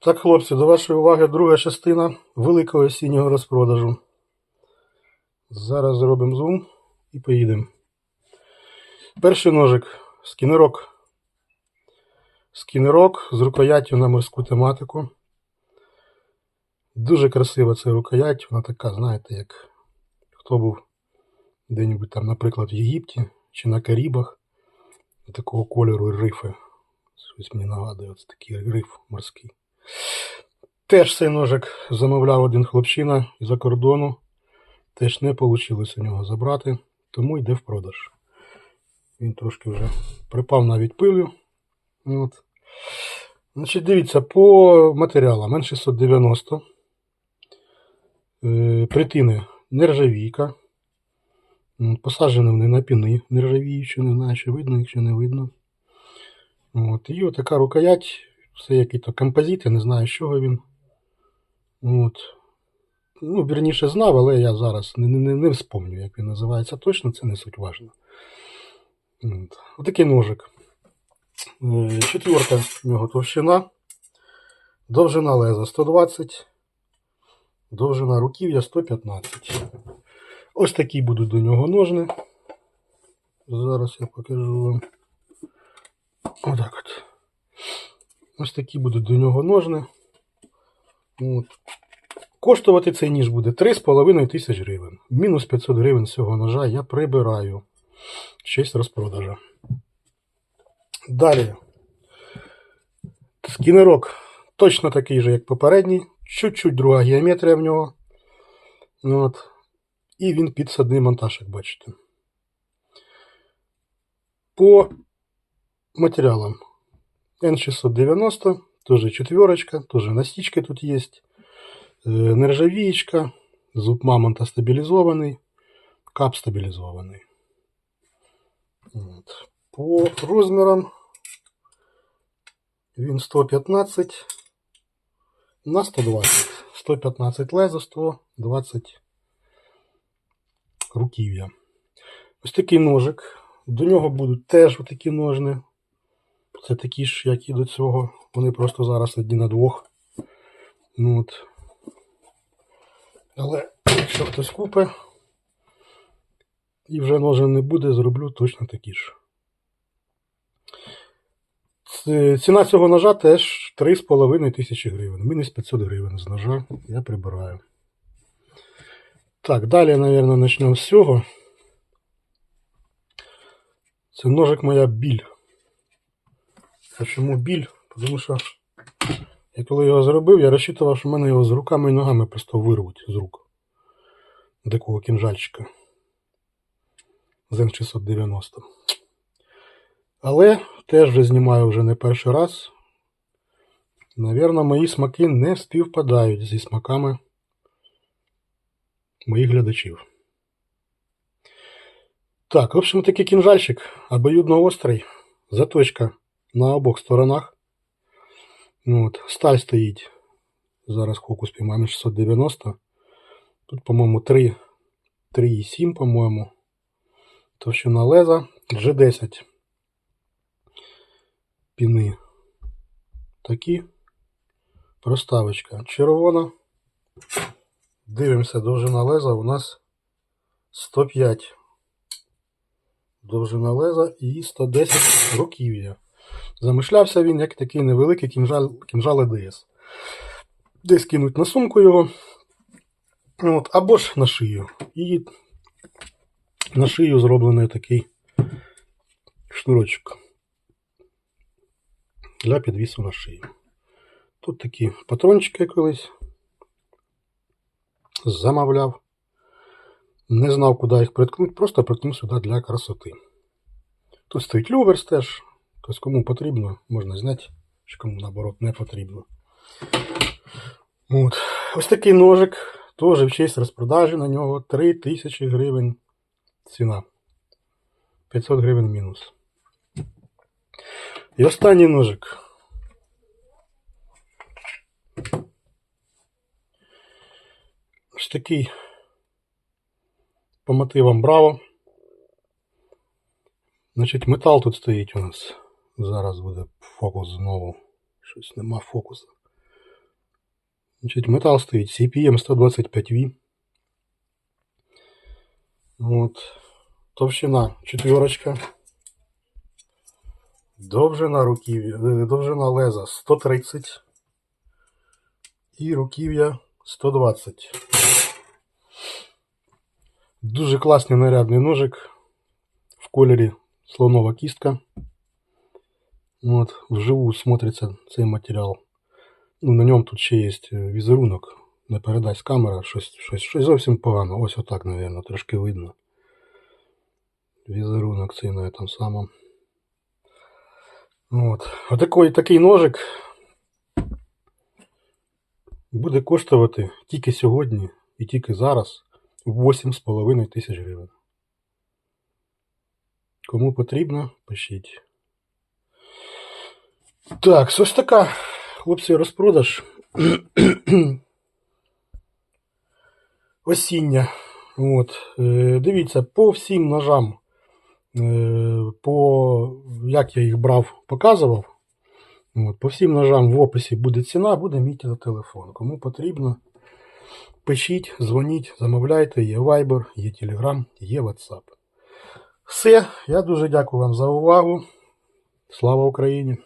Так, хлопці, до вашої уваги друга частина великого осіннього розпродажу. Зараз зробимо зум і поїдемо. Перший ножик скінерок. Скінерок з рукояттю на морську тематику. Дуже красива ця рукоять, вона така, знаєте, як хто був де-небудь там, наприклад, в Єгипті чи на Карібах. Такого кольору рифи. Щось мені нагадує, ось такий риф морський. Теж цей ножик замовляв один хлопчина з-за кордону. Теж не вийшло у нього забрати, тому йде в продаж. Він трошки вже припав навіть пилю. От. Значить, дивіться, по матеріалам Н690. Е, Притини нержавійка. Посаджені вони на піни нержавіючі, не знаю, чи видно чи не видно. От. І отака рукоять, все який-то композит, я не знаю, з чого він. От. Ну, вірніше знав, але я зараз не, не, не вспомню, як він називається точно, це не суть важно. От. Отакий ножик. Е, Четверта в нього товщина. Довжина леза 120. Довжина руків'я 115. Ось такі будуть до нього ножни. Зараз я покажу вам. Отак от. Ось такі будуть до нього ножни. От. Коштувати цей ніж буде 3,5 тисяч гривень. Мінус 500 гривень цього ножа я прибираю. Честь розпродажа. Далі. Скінерок точно такий же, як попередній. Чуть-чуть друга геометрія в нього. От. І він підсадний монтаж, як бачите. По материалам. N690, тоже четверочка, тоже настичка тут есть. Э, Нержавеечка, зуб мамонта стабилизованный, кап стабилизованный. Вот. По розмірам він 115 на 120. 115 лезо, 120 руків'я. Ось такий ножик. До нього будуть теж такі ножни. Це такі ж, як і до цього. Вони просто зараз одні на двох. Ну, от. Але якщо хтось купить і вже ножен не буде, зроблю точно такі ж. Ціна цього ножа теж 3,5 тисячі гривень. Мінус 500 гривень з ножа я прибираю. Так, далі, мабуть, почнемо з цього. Це ножик моя біль. А чому біль? Тому що я коли його зробив, я розчитував, що в мене його з руками і ногами просто вирвуть з рук. Такого кінжальчика. Zen 690. Але теж вже знімаю вже не перший раз. Навірно, мої смаки не співпадають зі смаками моїх глядачів. Так, в общем, такий кінжальчик, обоюдно острий, заточка на обох сторонах. Ну, от, сталь стоїть. Зараз фокус піймаємо 690. Тут, по-моєму, 3, 3,7, по-моєму. Товщина леза. G10. Піни. Такі. Проставочка червона. Дивимося, довжина леза у нас 105. Довжина леза і 110 руків'я. Замишлявся він як такий невеликий кінжал, кінжал ЕДС. Десь кинуть на сумку його. От, або ж на шию. І на шию зроблений такий шнурочок для підвісу на шию. Тут такі патрончики колись замовляв. Не знав, куди їх приткнути, просто приткнув сюди для красоти. Тут стоїть люверс теж. Тобто кому потрібно, можна зняти, чи кому наоборот не потрібно. От. Ось такий ножик, теж в честь розпродажі на нього 3000 гривень ціна. 500 гривень мінус. І останній ножик. Ось такий по мотивам Браво. Значить, метал тут стоїть у нас. Зараз буде фокус знову. Щось нема фокусу. Значить, метал стоїть CPM 125V. От. Товщина четверочка. Довжина руків'я, е, довжина леза 130 і руків'я 120. Дуже класний нарядний ножик в кольорі слонова кістка. От, вживу смотриться цей матеріал. Ну, на ньому тут ще є е, візерунок. Не передасть камера, щось, щось, щось зовсім погано. Ось отак, мабуть, трошки видно. Візерунок цей на этом самому. От. Отакий такий ножик буде коштувати тільки сьогодні і тільки зараз 8,5 тисяч гривень. Кому потрібно, пишіть. Так, ось така, хлопці, розпродаж. Осіння. От. Е, дивіться, по всім ножам, е, по як я їх брав, показував. От, по всім ножам в описі буде ціна, буде мій телефон. Кому потрібно, пишіть, дзвоніть, замовляйте, є Viber, є Telegram, є WhatsApp. Все, я дуже дякую вам за увагу. Слава Україні!